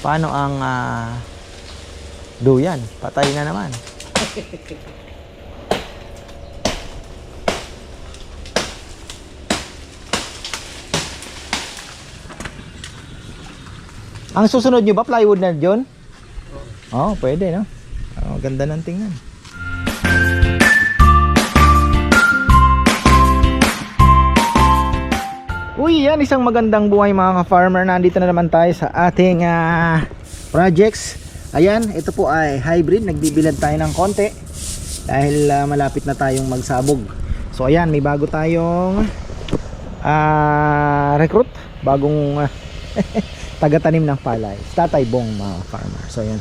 Paano ang ah, duyan? Patay na naman. Ang susunod nyo ba, plywood na John? Oo, oh, pwede, no? Oh, ganda ng tingnan. Uy, yan isang magandang buhay mga ka-farmer. Nandito na naman tayo sa ating ah, projects. Ayan, ito po ay hybrid. Nagbibilad tayo ng konti dahil ah, malapit na tayong magsabog. So ayan, may bago tayong ah, recruit. Bagong ah, taga-tanim ng palay. Tatay Bong mga farmer. So ayan.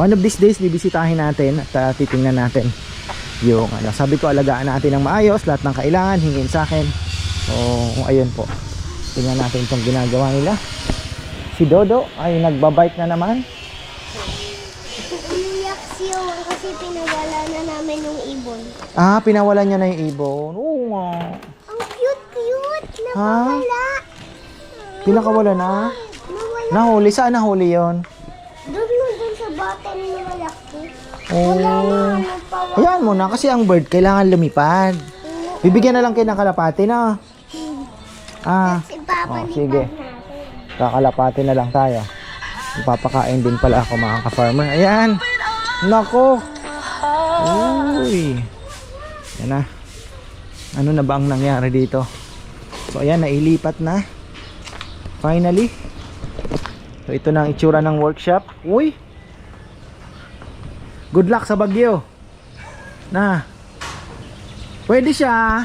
One of these days, bibisitahin natin at ah, titingnan natin yung ano. Sabi ko alagaan natin ng maayos. Lahat ng kailangan, hingin sa akin. So, ayun po. Tingnan natin itong ginagawa nila. Si Dodo ay nagbabike na naman. Umiyak si Owen kasi pinawala na namin yung ibon. Ah, pinawalan niya na yung ibon. Oo nga. Ang cute-cute! Ha? Nawawala! Pinakawala na. Nawala. Nahuli. Saan nahuli yon? Doon mo doon sa button na malaki. Oh. Wala na ano pa. Ayan mo na kasi ang bird kailangan lumipad. Bibigyan na lang kayo ng kalapati na. Ah, Si Papa Oh, sige. natin. kakalapati na lang tayo. Ipapakain din pala ako mga ka-farmer. Ayan. Nako. Uy. Yan na. Ano na ba ang nangyari dito? So ayan, nailipat na. Finally. So ito na ang itsura ng workshop. Uy. Good luck sa bagyo. Na. Pwede siya.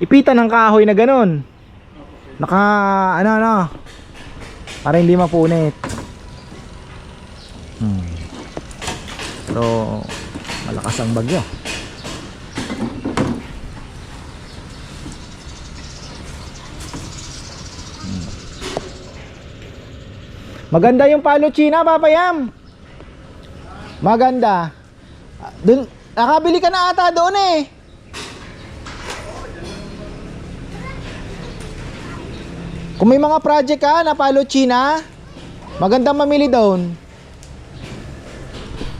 Ipitan ng kahoy na ganun. Naka ano ano. Para hindi mapunit. Hmm. Pero malakas ang bagyo. Hmm. Maganda yung palo China, Papa Yam. Maganda. Dun, nakabili ka na ata doon eh. Kung may mga project ka na palo China, magandang mamili doon.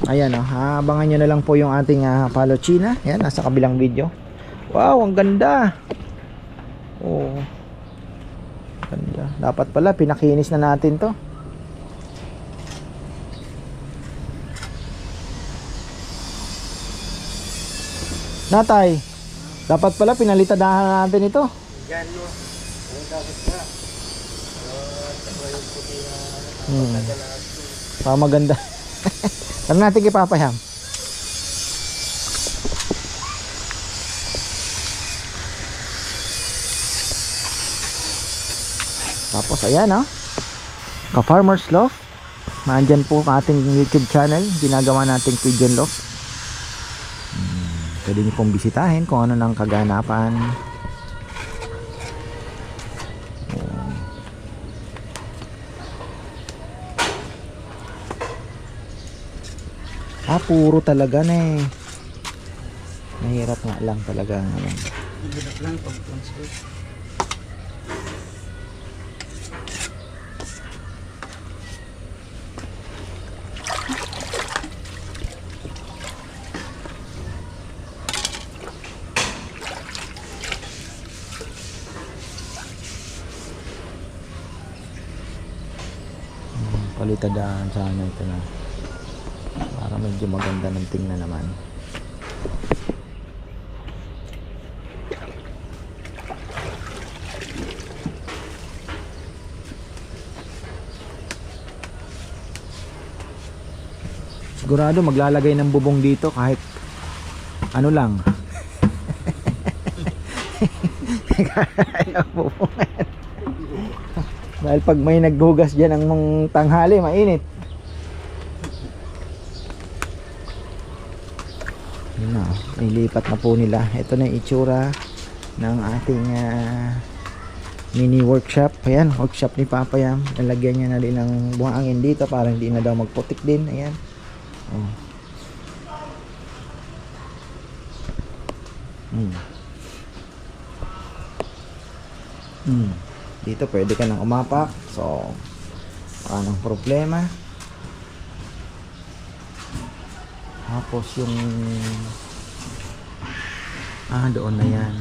Ayan oh, abangan nyo na lang po yung ating ah, palo China. Ayan, nasa kabilang video. Wow, ang ganda. Oh. Ganda. Dapat pala pinakinis na natin 'to. Natay, dapat pala pinalitadahan natin ito. Hmm. Para maganda. Tara natin kay. Tapos ayan oh. Ka-Farmer's Loft. Nandyan po ang ating YouTube channel. Ginagawa nating Pigeon Loft. Hmm, Pwede niyo pong bisitahin kung ano ng kaganapan. Ah, puro talaga na eh. Mahirap nga lang talaga. Ano. Hmm, Palitadaan sana ito na. Medyo maganda ng tingnan naman. Sigurado maglalagay ng bubong dito kahit ano lang. Dahil pag may naghugas dyan ng tanghali, mainit. nilipat na po nila. Ito na yung itsura ng ating uh, mini workshop. Ayan workshop ni Papa Yam. Nalagyan niya na din ng buhangin dito para hindi na daw magputik din. Ayan. Oh. hmm. Hmm. dito pwede ka nang umapak so anong problema? Tapos yung Ah, doon na yan.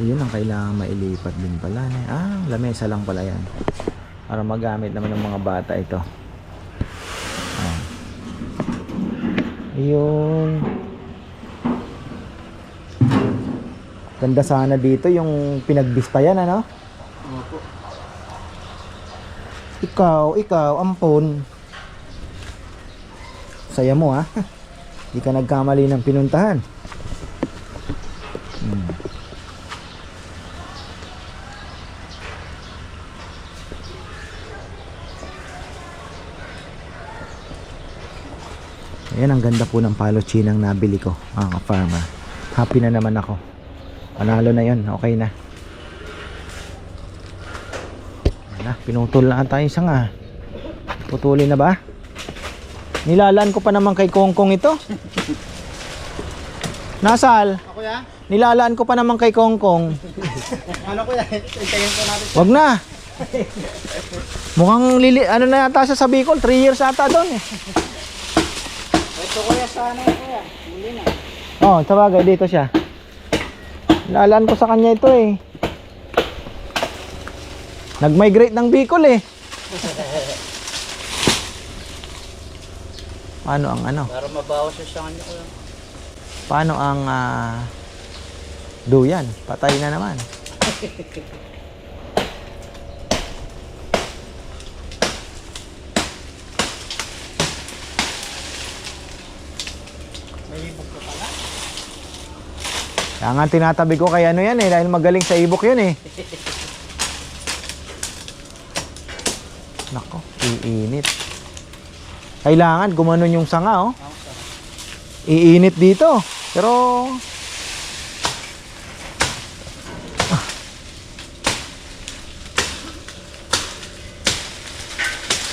Yun ang kailangan mailipat din pala. Ah, lamesa lang pala yan. Para magamit naman ng mga bata ito. Ah. Yung Ganda sana dito yung pinagbistayan ano? Opo. Ikaw, ikaw, ampon. Saya mo ha. Di ka nagkamali ng pinuntahan. Hmm. Ayan, ang ganda po ng palo chinang nabili ko, mga farmer. Happy na naman ako. Panalo na yon okay na. Ayan na, pinutol na ata yung sanga. Putulin na ba? Nilalaan ko pa naman kay Kongkong ito. Nasal, Ako ya? Nilalaan ko pa naman kay Kongkong. Ano ko yan? Hintayin ko natin. Wag na. Mukhang lili, ano na yata siya sa Bicol, 3 years ata doon eh. Ito kuya sana kuya. Muli na. Oh, sabagay dito siya. Nilalaan ko sa kanya ito eh. Nag-migrate ng Bicol eh. Paano ang ano? Para mabawas siya sa kanya kuya. Paano ang ah, duyan? Patay na naman. Kaya nga tinatabi ko kay ano yan eh, dahil magaling sa ibok yun eh. Nako, iinit. Kailangan gumanon yung sanga oh. Iinit dito. Pero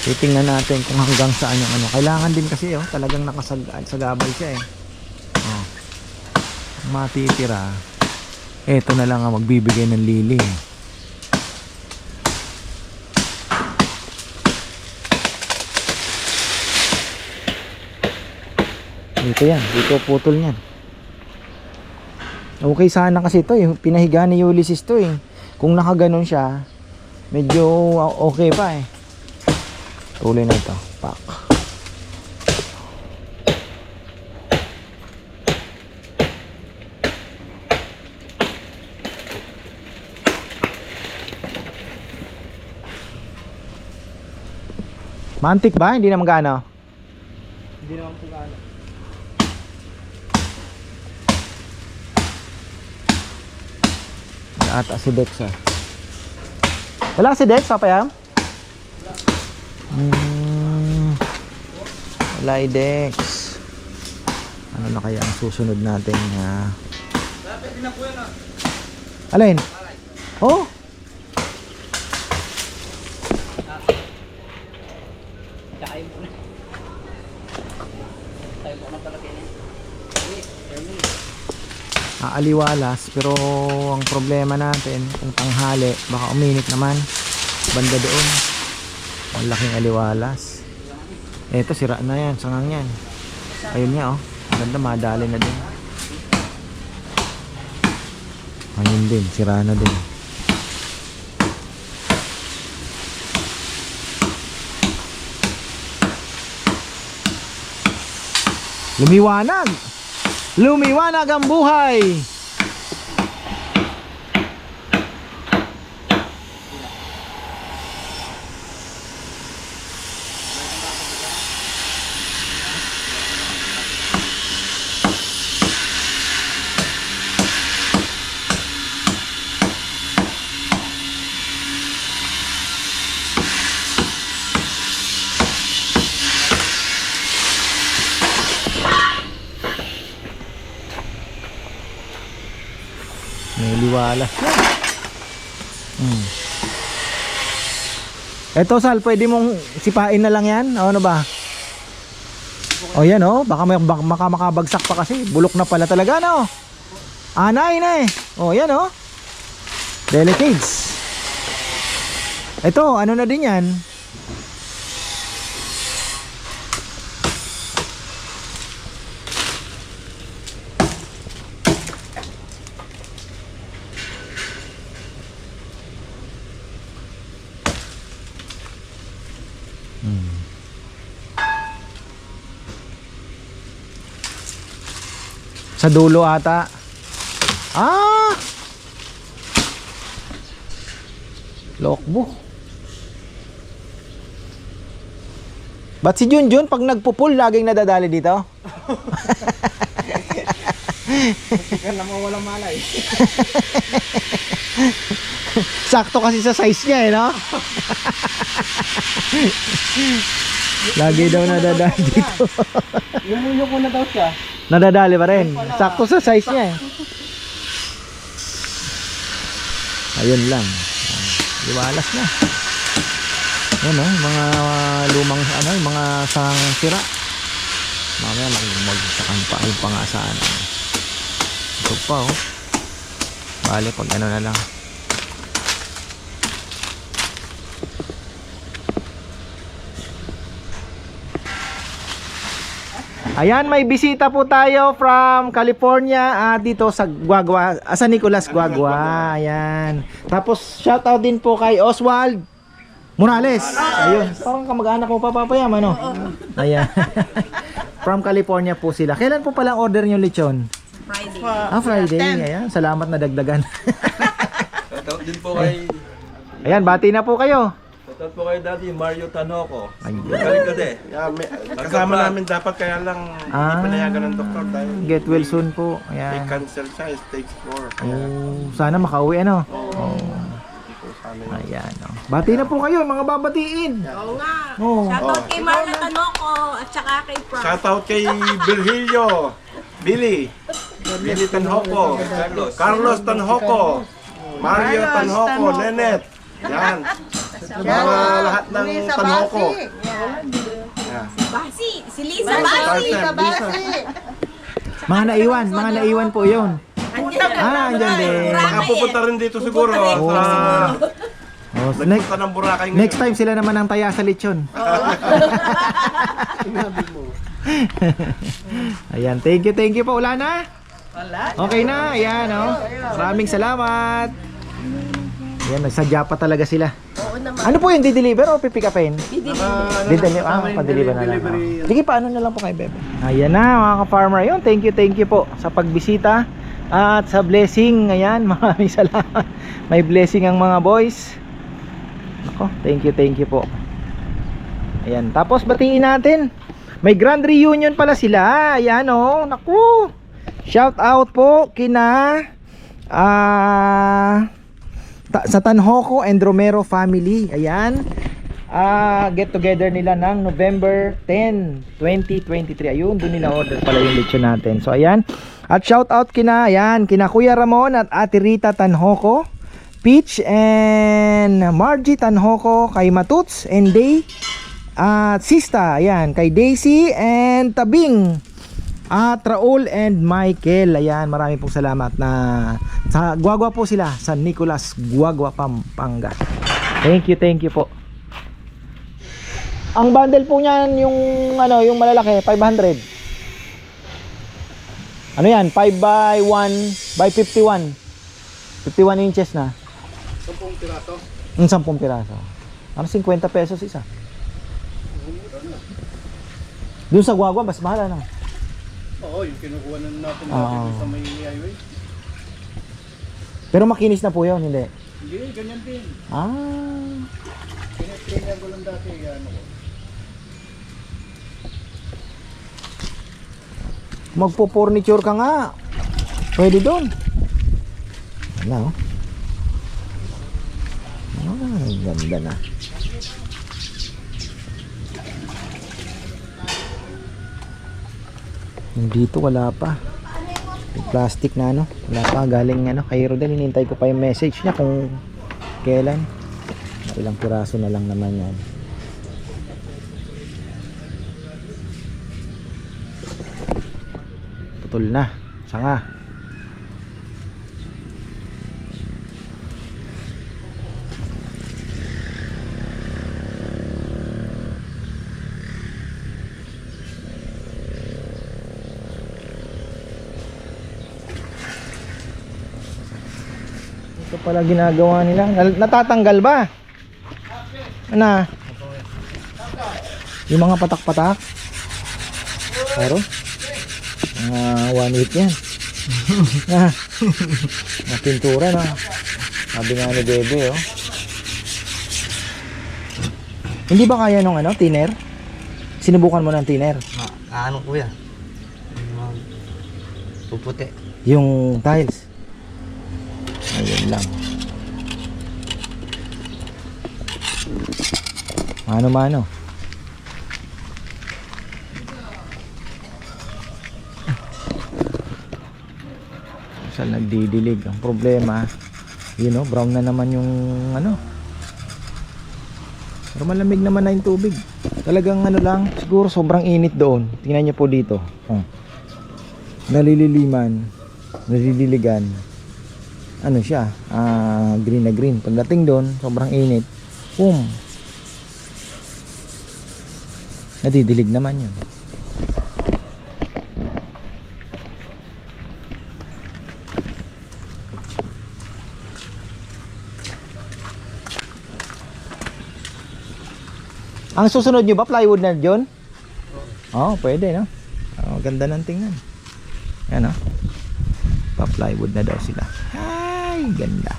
Titingnan natin kung hanggang saan yung ano. Kailangan din kasi oh, talagang nakasagabay siya eh. Oh. Matitira, eto na lang ang magbibigay ng lili. Dito yan, dito putol niyan. Okay sana kasi ito eh, pinahiga ni Ulysses to eh. Kung nakaganon siya, medyo uh, okay pa eh. Tuloy na ito, pak. Mantik ba? Hindi naman gaano. Hindi naman po gaano. Ata si Dex ah. Wala si Dex, papayam? Hmm, wala si Dex. Ano na kaya ang susunod natin ah. Alin? Oh, aaliwalas pero ang problema natin kung tanghali baka uminit naman banda doon ang laking aliwalas. Eto sira na yan. Sangang yan. Ayun nga oh. Ganda madali na din. Ayun din sira na din. Lumiwanag! Lumiwanag ang buhay Yan. Hmm. Eto Sal, pwede mong sipain na lang yan? O ano ba? O yan o, baka, may, baka maka- makabagsak pa kasi. Bulok na pala talaga no? Anay na eh. O yan o. Delicates. Ito, ano na din yan? Sa dulo ata. Ah! Lokbo. Ba't si Junjun pag nagpupul laging nadadali dito? Hindi ka naman walang malay. Sakto kasi sa size niya eh, no? Lagi daw nadadali dito. Yumuyo ko na daw siya. Nadadali pa rin. Sakto sa size niya eh. Ayun lang. Liwalas na. Yan oh, mga lumang ano, mga sang sira. Mamaya mag magsakan pa yung pangasaan. Ito pa oh. Bale pag ano na lang. Ayan, may bisita po tayo from California at dito sa Guagua, ah, sa Nicolas Guagua. Ayan. Tapos shout out din po kay Oswald Morales. Ayun, parang kamag-anak mo pa papayam ano. Ayan. from California po sila. Kailan po pala order niyo lechon? Friday. Ah, Friday. Ayan, salamat na dagdagan. Shoutout din po kay Ayan, bati na po kayo. Shoutout po kay Daddy Mario Tanoco. Ayun. Galing ka de. Yeah, may, kasama namin dapat kaya lang Ah. hindi pinayagan ng doktor dahil Get well soon po. may Ayan. cancer siya, stage 4. Kaya Oh, sana makauwi ano. oh, hindi yun. Ayan. Oh. Bati na po kayo, mga babatiin. Oo nga. Oo. Shoutout kay Marla Tanoco at saka kay Frank. Shoutout kay Virgilio, Billy, Billy Tanhoco, Carlos. Carlos Tanhoco, Mario Tanhoco, Nenet. Yan. Mga lahat ng Tanhoco. Yeah. Basi. Si Lisa Basi. Basi. Mga naiwan, mga naiwan po yun. Ah, andyan din. Mga pupunta rin dito siguro Pupunta rin. sa Oh, next, nagpunta ng Boracay ngayon. next time sila naman ang taya sa lechon. Ayan, thank you, thank you po. Wala na? Okay na, ayan oh. Maraming salamat. Ayan, nagsadya pa talaga sila. Ano po yung di-deliver o pipick upin? Di-deliver. Ah, pa-deliver na lang. oh. Sige, paano na lang po kay Bebe. Ayan na mga ka-farmer. Ayun, thank you, thank you po sa pagbisita at sa blessing. Ayan, maraming salamat. May blessing ang mga boys. Ako, thank you, thank you po. Ayan, tapos batiin natin. May grand reunion pala sila. Ayan oh, naku. Shout out po kina ah ta- sa Tanhoco and Romero family. Ayan. Ah, get together nila ng November 10, 2023. Ayun, doon nila order pala yung lechon natin. So ayan. At shout out kina, ayan, kina Kuya Ramon at Ate Rita Tanhoco. Peach and Margie Tanhoco kay Matuts and Day at Sista, ayan, kay Daisy and Tabing at Raul and Michael. Ayan, marami pong salamat na sa Guagua po sila sa Nicolas Guagua Pampanga. Thank you, thank you po. Ang bundle po niyan yung ano, yung malalaki 500. Ano yan? 5 by 1 by 51. 51 inches na. 10 piraso. Mm, 10 piraso. Ano 50 pesos isa? Doon sa Guagua, mas mahal ano? Oo, yung kinukuha na natin Oo. sa may highway. Pero makinis na po yun, hindi? Hindi, ganyan din. Ah, Pinatrainer ko lang dati, ano ko. magpo-furniture ka nga. Pwede doon. Ano? Ah, ganda na. Dito wala pa. Plastic na ano, wala pa galing ano, kay Rodel hinintay ko pa yung message niya kung kailan. Ilang piraso na lang naman yan. Putol na. Sanga. Pala ginagawa nila. Natatanggal ba? Ano? Yung mga patak-patak? Pero? Mga one week yan. ah, na pintura na. Sabi nga ni Bebe, oh. Hindi ba kaya nung ano, thinner? Sinubukan mo ng thinner? Ah, ano kuya? Puputi. Yung tiles. Ayun lang. Mano-mano. Saan nagdidilig? Ang problema, you know, brown na naman yung ano. Pero malamig naman na yung tubig. Talagang ano lang, siguro sobrang init doon. Tingnan niyo po dito. Oh. Nalililiman, nalililigan. Ano siya? Ah, green na green. Pagdating doon, sobrang init. Boom. Nadidilig naman yun. Ang susunod nyo ba, plywood na John? Oo, oh, pwede, no? Oh, ganda ng tingnan. Yan, no? Pa-plywood na daw sila. Ay, ganda.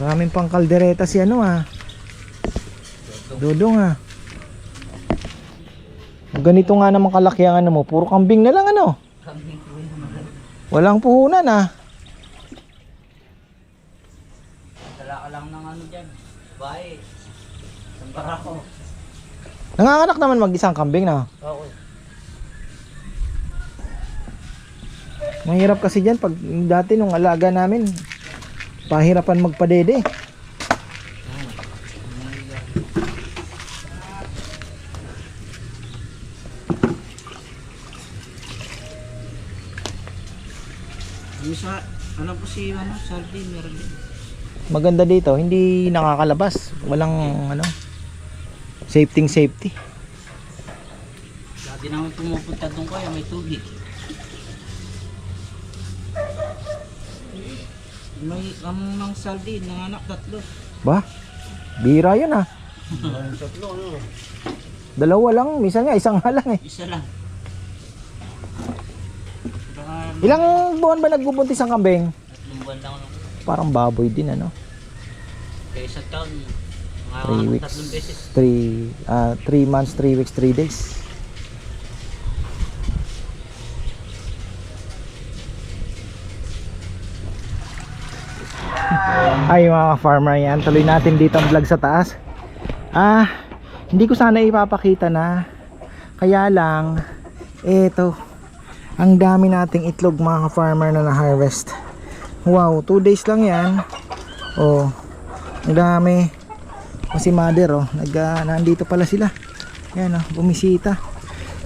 Maraming pang kaldereta si ano ah. Dudong ah. Ganito nga naman kalaki ang ano mo. Puro kambing na lang ano. Walang puhunan ah. Nanganganak naman mag-isang kambing na. Oo. Mahirap kasi dyan pag dati nung alaga namin pahirapan magpadede. Yung sa, ano po si, ano, sardine, meron din. Maganda dito, hindi nakakalabas. Walang ano safety safety. Dati naman pumupunta doon kaya may tubig. May ang ng sardine, ng anak tatlo. Ba? Bira 'yun ah. Dalawa lang, minsan nga isang halang eh. Isa lang. Ilang buwan ba nagbubuntis ang kambing? tatlong buwan lang ako. Parang baboy din ano. Kaya isang taon, mga Three weeks. tatlong beses. 3 ah 3 months, 3 weeks, 3 days. Ay mga farmer yan, tuloy natin dito ang vlog sa taas. Ah, hindi ko sana ipapakita na. Kaya lang, eto, ang dami nating itlog mga farmer na na-harvest. Wow, 2 days lang yan. Oh, ang dami. O si mother oh, nag, ah, nandito pala sila. Yan oh, bumisita.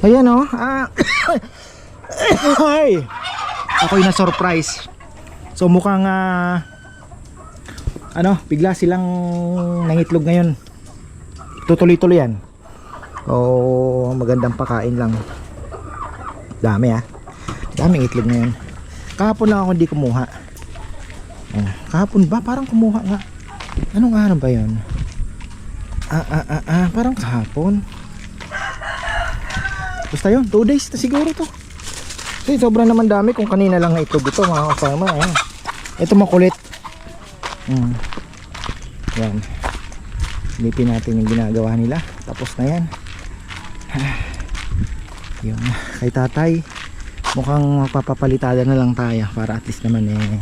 Ayan oh, ah, ay, ako'y na surprise. So mukhang ah, ano, bigla silang nangitlog ngayon. Tutuloy-tuloy yan. O magandang pakain lang. Dami ah. Daming itlog ngayon. Kahapon lang ako hindi kumuha. Oh, kahapon ba? Parang kumuha nga. Anong araw ba yun? Ah, ah, ah, ah, parang kahapon. Basta yun, 2 days na siguro to. Kasi sobrang naman dami kung kanina lang na itlog ito mga kasama. Ayan. Ito makulit. Mm. Yan. Silipin natin yung ginagawa nila. Tapos na yan. Yung kay tatay. Mukhang mapapapalitada na lang tayo para at least naman eh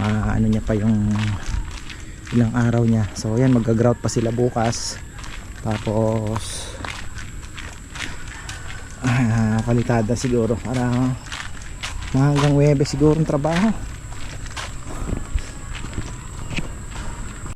maano niya pa yung ilang araw niya. So yan magga-grout pa sila bukas. Tapos ah, palitada siguro para hanggang webe siguro ang trabaho.